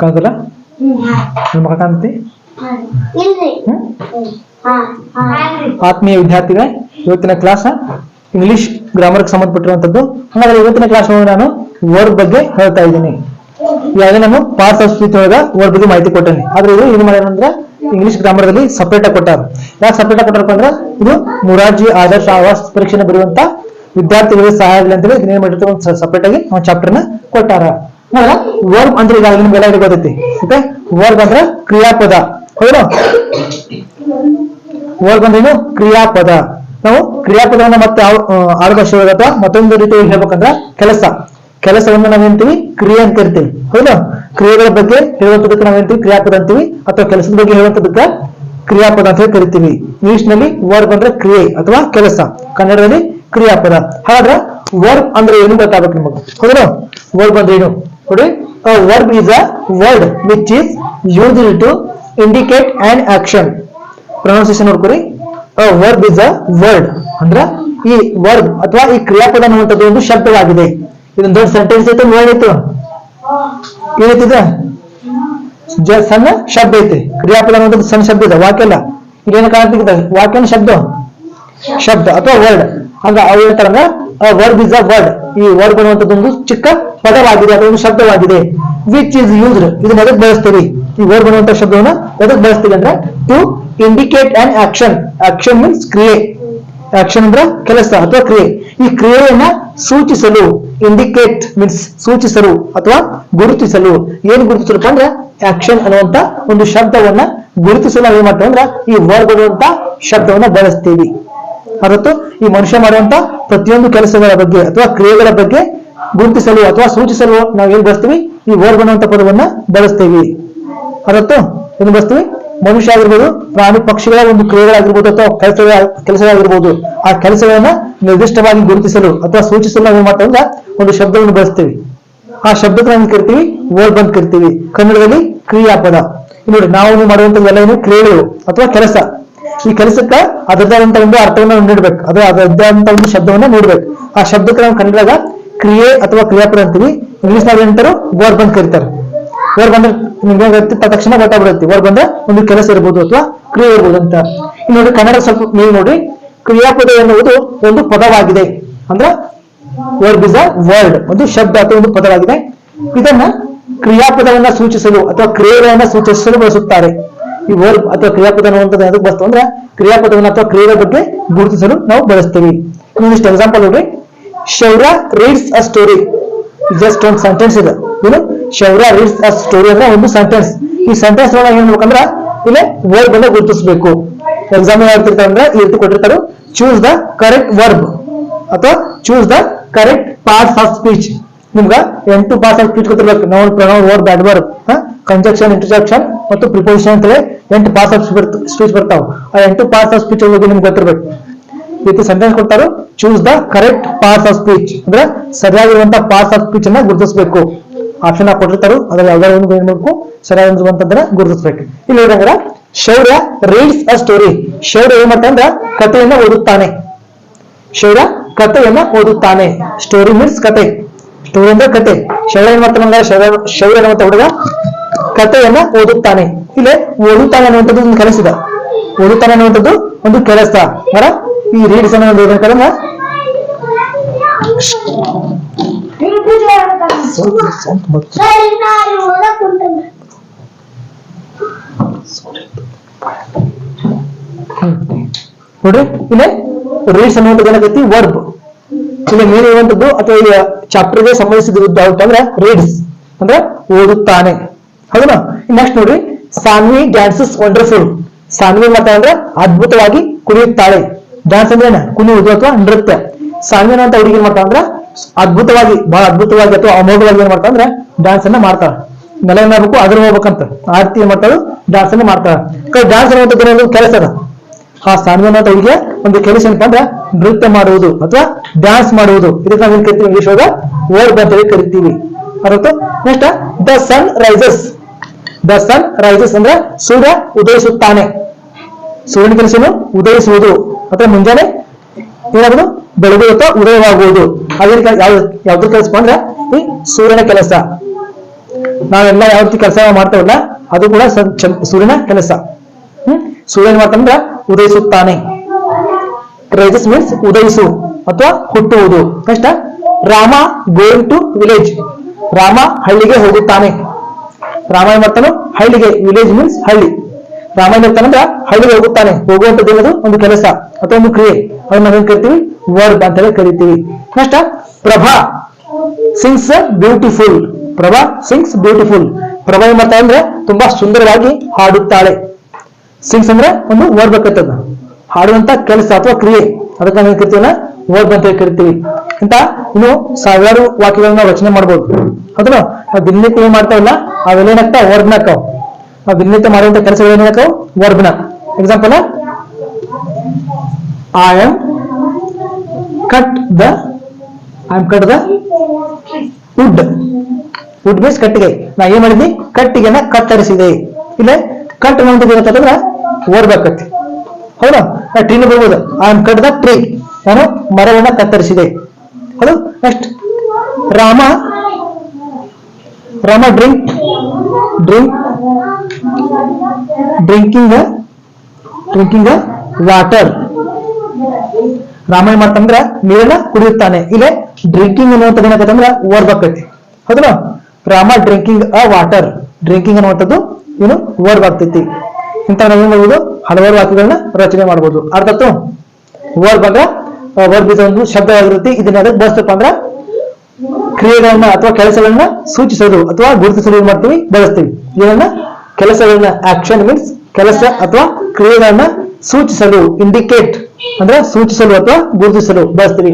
ಕಾದಲ್ಲ ನಿಮ್ಮ ಮಗ ಕಾಣ್ತಿ ಆತ್ಮೀಯ ವಿದ್ಯಾರ್ಥಿಗಳೇ, ಇವತ್ತಿನ ಕ್ಲಾಸ್ ಇಂಗ್ಲಿಷ್ ಗ್ರಾಮರ್ಗೆ ಸಂಬಂಧಪಟ್ಟಿರುವಂತದ್ದು. ಹಾಗಾದ್ರೆ ಇವತ್ತಿನ ಕ್ಲಾಸ್ ನಾನು ವರ್ಡ್ ಬಗ್ಗೆ ಹೇಳ್ತಾ ಇದ್ದೀನಿ. ಇವಾಗ ನಾನು ಪಾರ್ಟ್ಸ್ ಆಫ್ ಸ್ಪೀಚ್ ಒಳಗ ವರ್ಡ್ ಬಗ್ಗೆ ಮಾಹಿತಿ ಕೊಟ್ಟೇನೆ ಆದ್ರೆ ಇದು ಏನು ಮಾಡ್ಯಾರ ಅಂದ್ರೆ ಇಂಗ್ಲಿಷ್ ಗ್ರಾಮರ್ ದಲ್ಲಿ ಸಪ್ರೇಟ್ ಆಗಿ ಕೊಟ್ಟಾರ. ಯಾಕೆ ಸಪ್ರೇಟ್ ಆಗಿ ಕೊಟ್ಟಾರಪ್ಪ ಅಂದ್ರೆ, ಇದು ಮುರಾರ್ಜಿ ಆದರ್ಶ ಆವಾಸ್ ಪರೀಕ್ಷೆನ ಬರೆಯುವಂತ ವಿದ್ಯಾರ್ಥಿಗಳಿಗೆ ಸಹಾಯ ಆಗಲಿ ಅಂತೇಳಿ ಏನ್ ಮಾಡಿರ್ತಾರೆ ಒಂದು ಸಪರೇಟ್ ಆಗಿ ಒಂದು ಚಾಪ್ಟರ್ನ ಕೊಟ್ಟಾರ. ವರ್ಬ್ ಅಂದ್ರೆ ಈಗಾಗಲೇ ನಿಮ್ಗೆ ಎಲ್ಲ ಗೊತ್ತೈತಿ. ಓಕೆ ವರ್ಬ್ ಅಂದ್ರೆ ಕ್ರಿಯಾಪದ. ಹೌದು? ವರ್ಬ್ ಏನು? ಕ್ರಿಯಾಪದ. ನಾವು ಕ್ರಿಯಾಪದವನ್ನ ಮತ್ತೆ ಆಳ್ಭಾಷೆ ಅಥವಾ ಮತ್ತೊಂದು ರೀತಿಯಲ್ಲಿ ಹೇಳ್ಬೇಕಂದ್ರ ಕೆಲಸ. ಕೆಲಸವನ್ನ ನಾವ್ ಹೇಳ್ತೀವಿ ಕ್ರಿಯೆ ಅಂತ ಇರ್ತೀವಿ. ಹೌದಾ? ಕ್ರಿಯೆಗಳ ಬಗ್ಗೆ ಹೇಳುವಂತದಕ್ಕೆ ನಾವ್ ಹೇಳ್ತೀವಿ ಕ್ರಿಯಾಪದ ಅಂತೀವಿ. ಅಥವಾ ಕೆಲಸದ ಬಗ್ಗೆ ಹೇಳುವಂತದಕ್ಕ ಕ್ರಿಯಾಪದ ಅಂತ ಹೇಳಿ ಕರಿತೀವಿ. ಇಂಗ್ಲಿಷ್ನಲ್ಲಿ ವರ್ಬ್ ಅಂದ್ರೆ ಕ್ರಿಯೆ ಅಥವಾ ಕೆಲಸ. ಕನ್ನಡದಲ್ಲಿ ಕ್ರಿಯಾಪದ. ಹಾಗಾದ್ರೆ ವರ್ಬ್ ಅಂದ್ರೆ ಏನು ಗೊತ್ತಾಗಬೇಕು ನಿಮಗೆ? ಹೌದಾ ವರ್ಬ್ ಅಂದ್ರೆ ಏನು? ನೋಡಿ verb is a word which is use to indicate and action pronunciation ನೋಡ್ಕೊರಿ. Verb is a word ಅಂದ್ರೆ ಈ ವರ್ಬ್ ಅಥವಾ ಈ ಕ್ರಿಯಾಪದ ಅನ್ನುವಂಥದ್ದು ಒಂದು ಶಬ್ದವಾಗಿದೆ. ಇದೊಂದು ದೊಡ್ಡ ಸೆಂಟೆನ್ಸ್ ಐತೆ ವರ್ಡ್ ಐತೆ. ಏನೈತಿದೆ? ಸಣ್ಣ ಶಬ್ದ ಐತೆ. ಕ್ರಿಯಾಪದ ಅನ್ನುವಂಥದ್ದು ಸಣ್ಣ ಶಬ್ದ ಇದೆ ವಾಕ್ಯ ಅಲ್ಲ ಇದೇನು ಕಾಣ್ತಿದೆ? ವಾಕ್ಯನ ಶಬ್ದ. ಶಬ್ದ ಅಥವಾ ವರ್ಡ್ ಅಂದ್ರೆ ಅವ್ರು ಹೇಳ್ತಾರಂದ್ರ ವರ್ಡ್ ಇಸ್ ಅ ವರ್ಡ್ ಈ ವರ್ಡ್ ಅನ್ನುವಂಥದ್ದು ಒಂದು ಚಿಕ್ಕ ಪದವಾಗಿದೆ ಅಥವಾ ಒಂದು ಶಬ್ದವಾಗಿದೆ ವಿಚ್ ಇಸ್ ಯೂಸ್ಡ್ ಇದನ್ನ ಎದಕ್ ಬಳಸ್ತೀವಿ ಈ ವರ್ಡ್ ಅನ್ನುವಂಥ ಶಬ್ದವನ್ನ ಎದಕ್ ಬಳಸ್ತೀವಿ ಅಂದ್ರೆ to indicate and action action means ಕ್ರಿಯೆ. ಆಕ್ಷನ್ ಅಂದ್ರೆ ಕೆಲಸ ಅಥವಾ ಕ್ರಿಯೆ. ಈ ಕ್ರಿಯೆಯನ್ನ ಸೂಚಿಸಲು ಇಂಡಿಕೇಟ್ ಮೀನ್ಸ್ ಸೂಚಿಸಲು ಅಥವಾ ಗುರುತಿಸಲು. ಏನು ಗುರುತಿಸಲು ಅಂದ್ರೆ ಆಕ್ಷನ್ ಅನ್ನುವಂತ ಒಂದು ಶಬ್ದವನ್ನ ಗುರುತಿಸಲು ಏನ್ ಮಾಡ್ತೇವೆ ಅಂದ್ರೆ ಈ ವರ್ಡ್ ಅನ್ನುವಂತ ಶಬ್ದವನ್ನ ಬಳಸ್ತೀವಿ. ಹೊರತು ಈ ಮನುಷ್ಯ ಮಾಡುವಂತ ಪ್ರತಿಯೊಂದು ಕೆಲಸಗಳ ಬಗ್ಗೆ ಅಥವಾ ಕ್ರಿಯೆಗಳ ಬಗ್ಗೆ ಗುರುತಿಸಲು ಅಥವಾ ಸೂಚಿಸಲು ನಾವು ಏನ್ ಬಳಸ್ತೀವಿ ಈ ವರ್ಗ ಪದವನ್ನ ಬಳಸ್ತೀವಿ. ಹೊರತು ಏನು ಬಳಸ್ತೀವಿ ಮನುಷ್ಯ ಆಗಿರ್ಬೋದು, ಪ್ರಾಣಿ ಪಕ್ಷಿಗಳ ಒಂದು ಕ್ರಿಯೆಗಳಾಗಿರ್ಬೋದು ಅಥವಾ ಕೆಲಸಗಳ ಕೆಲಸಗಳಾಗಿರ್ಬೋದು, ಆ ಕೆಲಸಗಳನ್ನ ನಿರ್ದಿಷ್ಟವಾಗಿ ಗುರುತಿಸಲು ಅಥವಾ ಸೂಚಿಸಲು ನಾವು ಮಾಡ್ತೇವೆ ಒಂದು ಶಬ್ದವನ್ನು ಬಳಸ್ತೀವಿ ಆ ನಾವು ಕರಿತೀವಿ? ವರ್ಡ್ ಅಂತ ಕರಿತೀವಿ. ಕನ್ನಡದಲ್ಲಿ ಕ್ರಿಯಾಪದ. ನೋಡಿ, ನಾವು ಮಾಡುವಂತ ಎಲ್ಲ ಏನು? ಕ್ರಿಯೆಗಳು ಅಥವಾ ಕೆಲಸ. ಈ ಕೆಲಸಕ್ಕ ಅಂತ ಒಂದು ಅರ್ಥವನ್ನ ನಾವು ಅದು ಅದು ಅಂತ ಒಂದು ಶಬ್ದವನ್ನ ನೀಡ್ಬೇಕು. ಆ ಶಬ್ದಕ್ಕೆ ನಾವು ಕನ್ನಡದಾಗ ಕ್ರಿಯೆ ಅಥವಾ ಕ್ರಿಯಾಪದ ಅಂತೀವಿ. ಇಂಗ್ಲಿಷ್ ನಾವ್ ಏನಂತಾರೆ ವರ್ಬ್ ಅಂತ ಕರೀತಾರೆ. ವರ್ಬ್ ಅಂದ್ರೆ ನಿಮ್ಗೆ ತಕ್ಷಣ ಗೊತ್ತಾಗ್ಬಿಡುತ್ತೆ ವರ್ಬ್ ಅಂದ್ರೆ ಒಂದು ಕೆಲಸ ಇರ್ಬೋದು ಅಥವಾ ಕ್ರಿಯೆ ಇರ್ಬೋದು ಅಂತ. ನೋಡಿ ಕನ್ನಡ ಸ್ವಲ್ಪ ನೀವು ನೋಡಿ. ಕ್ರಿಯಾಪದ ಎನ್ನುವುದು ಒಂದು ಪದವಾಗಿದೆ. ಅಂದ್ರ ವರ್ಬ್ ಇಸ್ ಅ ವರ್ಡ್ ಒಂದು ಶಬ್ದ ಅಥವಾ ಒಂದು ಪದವಾಗಿದೆ. ಇದನ್ನ ಕ್ರಿಯಾಪದವನ್ನ ಸೂಚಿಸಲು ಅಥವಾ ಕ್ರಿಯೆಗಳನ್ನ ಸೂಚಿಸಲು ಬಳಸುತ್ತಾರೆ. ಈ ವರ್ಬ್ ಅಥವಾ ಕ್ರಿಯಾಪದ ಅನ್ನುವಂಥದ್ದು ಅದಕ್ಕೆ ಬಳಸ್ತು ಅಂದ್ರೆ ಕ್ರಿಯಾಪದವನ್ನು ಅಥವಾ ಕ್ರಿಯೆಯ ಬಗ್ಗೆ ಗುರುತಿಸಲು ನಾವು ಬಳಸ್ತೀವಿ. ಇನ್ನೊಂದಿಷ್ಟು ಎಕ್ಸಾಂಪಲ್ ನೋಡ್ರಿ Shaurya reads a story just ಒಂದು ಸೆಂಟೆನ್ಸ್ ಇದೆ. ಏನು? ಶೌರ್ಯ ರೀಡ್ಸ್ ಅ ಸ್ಟೋರಿ ಅಂದ್ರೆ ಒಂದು ಸೆಂಟೆನ್ಸ್ ಈ ಸೆಂಟೆನ್ಸ್ ಒಳಗೆ ಏನ್ ಮಾಡ್ಬೇಕಂದ್ರ, ಇಲ್ಲಿ ವರ್ಬ್ ಅನ್ನ ಗುರುತಿಸಬೇಕು. ಎಕ್ಸಾಮ್ ಹೇಳ್ತಿರ್ತಾರೆ ಅಂದ್ರೆ ಈ ರೀತಿ ಕೊಟ್ಟಿರ್ತಾರೆ ಚೂಸ್ ದ ಕರೆಕ್ಟ್ ವರ್ಬ್ ಅಥವಾ choose the correct parts of speech ನಿಮ್ಗೆ ಎಂಟು ಪಾರ್ಟ್ಸ್ ಆಫ್ ಸ್ಪೀಚ್ ಗೊತ್ತಿರ್ಬೇಕು. Noun pronoun verb adverb conjunction interjection ಮತ್ತು ಪ್ರಿಪೋಸಿಷನ್ ಅಂತ ಹೇಳಿ ಎಂಟು ಪಾರ್ಟ್ಸ್ ಆಫ್ ಸ್ಪೀಚ್ ಬರ್ತಾವ. ಆ ಎಂಟು ಪಾರ್ಟ್ಸ್ ಆಫ್ ಸ್ಪೀಚ್ ಬಗ್ಗೆ ನಿಮ್ಗೆ ಗೊತ್ತಿರ್ಬೇಕು. ಇದು ಸೆಂಟೆನ್ಸ್ ಕೊಡ್ತಾರೋ choose the correct parts of speech ಅಂದ್ರೆ ಸರಿಯಾಗಿರುವಂತ ಪಾರ್ಟ್ಸ್ ಆಫ್ ಸ್ಪೀಚ್ ಅನ್ನ ಗುರುತಿಸಬೇಕು. ಆಪ್ಷನ್ ಆಗಿ ಕೊಟ್ಟಿರ್ತಾರೋ, ಅದ್ರಲ್ಲಿ ಯಾವ್ದಾದ್ರು ಒಂದು ಏನ್ ಮಾಡ್ಬೇಕು? ಸರಿಯಾಗಿರುವಂತದ್ದನ್ನ ಗುರುತಿಸ್ಬೇಕು. ಇಲ್ಲಿ ಹೇಳಿದಂದ್ರ ಶೌರ್ಯ ರೀಡ್ಸ್ ಅ ಸ್ಟೋರಿ ಶೌರ್ಯ ಏನ್ ಮಾಡ್ತಾನೆ ಅಂದ್ರೆ ಕಥೆಯನ್ನ ಓದುತ್ತಾನೆ. ಶೌರ್ಯ ಕಥೆಯನ್ನ ಓದುತ್ತಾನೆ. ಸ್ಟೋರಿ ಮೀನ್ಸ್ ಕತೆ ಸ್ಟೋರಿ ಅಂದ್ರೆ ಕತೆ ಶೌರ್ಯ ಏನ್ ಮಾಡ್ತಾನೆ ಶೌರ್ಯ ಶೌರ್ಯ ಅನ್ನುವಂತ ಹುಡುಗ ಕಥೆಯನ್ನ ಓದುತ್ತಾನೆ. ಇಲ್ಲೇ ಓದುತ್ತಾನೆ ಅನ್ನುವಂಥದ್ದು ಒಂದು ಕೆಲಸದ ಓದುತ್ತಾನೆ ಅನ್ನುವಂಥದ್ದು ಒಂದು ಕೆಲಸ. ಅಲ್ಲ ಈ ರೀಡ್ಸ್ ಅನ್ನ ಒಂದು ಕುಂತೀನಿ ನೋಡ್ರಿ, ಇಲ್ಲಿ ರೀಡ್ಸ್ ಅನ್ನುವಂಥದ್ದು ಏನಾಗೈತಿ? ವರ್ಬ್ ಇಲ್ಲಿ ಮೇನ್ ಇರುವಂತದ್ದು ಅಥವಾ ಈ ಚಾಪ್ಟರ್ಗೆ ಸಂಬಂಧಿಸಿದ ಅಂದ್ರೆ ರೀಡ್ಸ್ ಅಂದ್ರೆ ಓದುತ್ತಾನೆ. ಹೌದಾ? ನೆಕ್ಸ್ಟ್ ನೋಡಿ ಸಾನ್ವಿ ಡ್ಯಾನ್ಸಸ್ ವಂಡರ್ಫುಲ್ ಸಾನ್ವಿ ಮಾತಾ ಅಂದ್ರೆ ಅದ್ಭುತವಾಗಿ ಕುಣಿಯುತ್ತಾಳೆ. ಡ್ಯಾನ್ಸ್ ಅಂದ್ರೆ ಕುಣಿಯುವುದು ಅಥವಾ ನೃತ್ಯ. ಸಾನ್ವಿ ಅಂತ ಹುಡುಗಿ ಏನ್ ಮಾಡ್ತಾ ಅಂದ್ರೆ, ಅದ್ಭುತವಾಗಿ, ಬಹಳ ಅದ್ಭುತವಾಗಿ ಅಥವಾ ಅಮೋಘವಾಗಿ ಏನ್ ಮಾಡ್ತಾ ಅಂದ್ರೆ ಡ್ಯಾನ್ಸ್ ಅನ್ನ ಮಾಡ್ತಾರೆ ನೆಲ ಏನ್ ಮಾಡ್ಬೇಕು ಅದ್ರ ಹೋಗ್ಬೇಕಂತ. ಆರ್ತಿ ಏನ್ ಮಾಡ್ತಾಳು? ಡ್ಯಾನ್ಸ್ ಅನ್ನ ಮಾಡ್ತಾಳ. ಡ್ಯಾನ್ಸ್ ಅನ್ನೋ ಒಂದು ಕೆಲಸ ಅದ. ಆ ಅಂತ ಹುಡುಗಿಯ ಒಂದು ಕೆಲಸ ಏನಪ್ಪ ಅಂದ್ರೆ, ನೃತ್ಯ ಮಾಡುವುದು ಅಥವಾ ಡ್ಯಾನ್ಸ್ ಮಾಡುವುದು. ಇದಕ್ಕೆ ನಾವು ಏನ್ ಕರಿತೀವಿ? ಇಂಗ್ಲಿಷ್ ಒಳಗ ವರ್ಡ್ ಅಂತ ಹೇಳಿ ಕರಿತೀವಿ ಅದಕ್ಕೆ next the sun rises the sun rises ಅಂದ್ರೆ ಸೂರ್ಯ ಉದಯಿಸುತ್ತಾನೆ. ಸೂರ್ಯನ ಕೆಲಸನು ಉದಯಿಸುವುದು. ಮತ್ತೆ ಮುಂಜಾನೆ ಏನಾದ್ರು ಬೆಳಗ್ಗೆ ಅಥವಾ ಉದಯವಾಗುವುದು. ಕೆಲಸ ಯಾವ ಯಾವ್ದು ಕೆಲಸ ಅಂದ್ರೆ ಈ ಸೂರ್ಯನ ಕೆಲಸ. ನಾವೆಲ್ಲ ಯಾವ ರೀತಿ ಕೆಲಸ ಮಾಡ್ತೇವಲ್ಲ, ಅದು ಕೂಡ ಸೂರ್ಯನ ಕೆಲಸ. ಹ್ಮ್? ಸೂರ್ಯನ ಮಾಡ್ತಂದ್ರ ಉದಯಿಸುತ್ತಾನೆ. ರೈಸಸ್ ಮೀನ್ಸ್ ಉದಯಿಸು ಅಥವಾ ಹುಟ್ಟುವುದು. ಕಷ್ಟ Rama going to village Rama ಹಳ್ಳಿಗೆ ಹೋಗುತ್ತಾನೆ. ರಾಮ ಏನ್ ಹಳ್ಳಿಗೆ ವಿಲೇಜ್ ಮೀನ್ಸ್ ಹಳ್ಳಿ. ರಾಮಾಯಣ ಏನ್ ಹೇಳ್ತಾನಂದ್ರ ಹಳ್ಳಿಗೆ ಹೋಗುತ್ತಾನೆ. ಹೋಗುವಂತದ್ದು ಏನದು? ಒಂದು ಕೆಲಸ, ಅಥವಾ ಒಂದು ಕ್ರಿಯೆ. ಅದನ್ನ ನಾವೇನ್ ಕರಿತೀವಿ? ವರ್ಬ್ ಅಂತ ಹೇಳಿ ಕರಿತೀವಿ. Next, Prabha. Sings beautiful Prabha sings beautiful Prabha ಏನ್ ಮಾಡ್ತಾಳೆ ಅಂದ್ರೆ ತುಂಬಾ ಸುಂದರವಾಗಿ ಹಾಡುತ್ತಾಳೆ. ಸಿಂಗ್ಸ್ ಅಂದ್ರೆ ಒಂದು ವರ್ಬ್ ಹಾಡುವಂತ ಕೆಲಸ ಅಥವಾ ಕ್ರಿಯೆ. ಅದಕ್ಕೆ ನಾವು ಏನ್ ಕರಿತೀವಲ್ಲ? ವರ್ಬ್ ಅಂತ ಹೇಳಿ ಕರಿತೀವಿ. ಅಂತ ಇನ್ನು ಸಾವಿರಾರು ವಾಕ್ಯಗಳನ್ನ ರಚನೆ ಮಾಡ್ಬೋದು. ಹೌದಲ್ಲ? ನಾವು ದಿನನಿತ್ಯ ಏನ್ ಮಾಡ್ತಾವಲ್ಲ, ಅವೆಲ್ಲ ಏನಾಗ್ತಾವ ವರ್ಬ್ನ ಹಾಕಾವ್ ನಾವು ದಿನನಿತ್ಯ ಮಾಡುವಂತ ಕೆಲಸಗಳು ಏನಾಗ್ತಾವ ವರ್ಬ್ನ. Example I am cut the I am cut the wood wood means ಕಟ್ಟಿಗೆ. ನಾ ಏನ್ ಮಾಡಿದ್ವಿ? ಕಟ್ಟಿಗೆನ ಕತ್ತರಿಸಿದೆ ಇಲ್ಲ ಕಟ್ ಏನಂತಂದ್ರ ವರ್ಬ್ ಆಕತಿ ಹೌದಾ? ಟ್ರೀನ ಬರ್ಬೋದು. I am cut the tree ನಾನು ಮರವನ್ನ ಕತ್ತರಿಸಿದೆ. ಹೌದು next Rama. Rama drink drink drinking drinking water Rama ಏನ್ ಮಾಡ್ತಂದ್ರ ನೀರನ್ನ ಕುಡಿಯುತ್ತಾನೆ. ಇಲ್ಲೇ ಡ್ರಿಂಕಿಂಗ್ ಅನ್ನುವಂಥದ್ದು ಏನಾಗತ್ತಂದ್ರ ವರ್ಬ್ ಆಕತಿ. ಹೌದಲ್ಲ? Rama drinking a water drinking ಅನ್ನುವಂಥದ್ದು ಏನು ವರ್ಬ್ ಆಗ್ತೈತಿ. ಇಂತ ನಾವು ಏನ್ ಮಾಡ್ಬೋದು? ಹಲವಾರು ವಾಕ್ಯಗಳನ್ನ ರಚನೆ ಮಾಡ್ಬೋದು. ಅರ್ಥ ವರ್ಡ್ ಅಂದ್ರ ವರ್ಬ್ ಇದು ಒಂದು ಶಬ್ದವಾಗಿರುತ್ತೆ ಇದನ್ನ ಅದಕ್ಕೆ ಬಳಸ್ತಪ್ಪ ಕ್ರಿಯೆಗಳನ್ನ ಅಥವಾ ಕೆಲಸಗಳನ್ನ ಸೂಚಿಸೋದು ಅಥವಾ ಗುರುತಿಸಲು ಏನ್ ಮಾಡ್ತೀವಿ? ಬಳಸ್ತೀವಿ. ಇದನ್ನ ಕೆಲಸಗಳನ್ನ ಆಕ್ಷನ್ ಮೀನ್ಸ್ ಕೆಲಸ ಅಥವಾ ಕ್ರಿಯೆಗಳನ್ನ ಸೂಚಿಸಲು ಇಂಡಿಕೇಟ್ ಅಂದ್ರೆ ಸೂಚಿಸಲು ಅಥವಾ ಗುರುತಿಸಲು ಬಳಸ್ತೀವಿ.